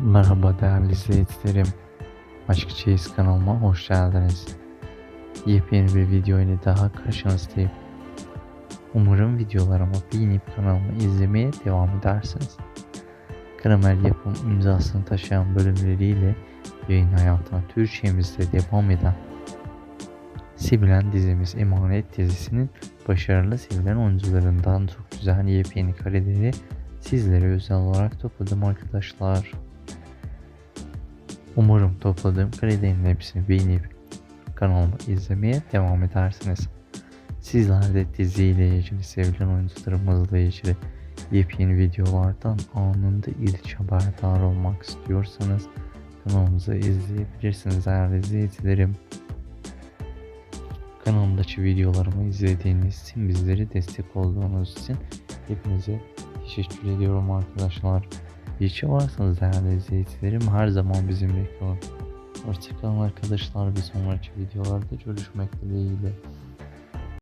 Merhaba değerli izleyicilerim. Aşk Çeyiz kanalıma hoş geldiniz. Yepyeni bir video ile daha karşınızdayım. Umarım videolarımı beğenip kanalımı izlemeye devam edersiniz. Karamel yapım imzasını taşıyan bölümleriyle yayın hayatına Türkçemizde devam eden Sevilen dizimiz Emanet dizisinin başarılı sevilen oyuncularından çok güzel yepyeni kareleri sizlere özel olarak topladım arkadaşlar. Umarım topladığım kredilerin hepsini beğenip kanalımı izlemeye devam edersiniz. Sizler de diziyle ilgili sevilen oyuncularımızla ilgili yepyeni videolardan anında ilk haberdar olmak istiyorsanız kanalımızı izleyebilirsiniz değerli izleyicilerim. Kanalımdaki videolarımı izlediğiniz için bizlere destek olduğunuz için hepinize teşekkür ediyorum arkadaşlar. İyi ki varsınız değerli izleyicilerim. Her zaman bizimle kalın. Hoşçakalın arkadaşlar. Bir sonraki videolarda görüşmek dileğiyle.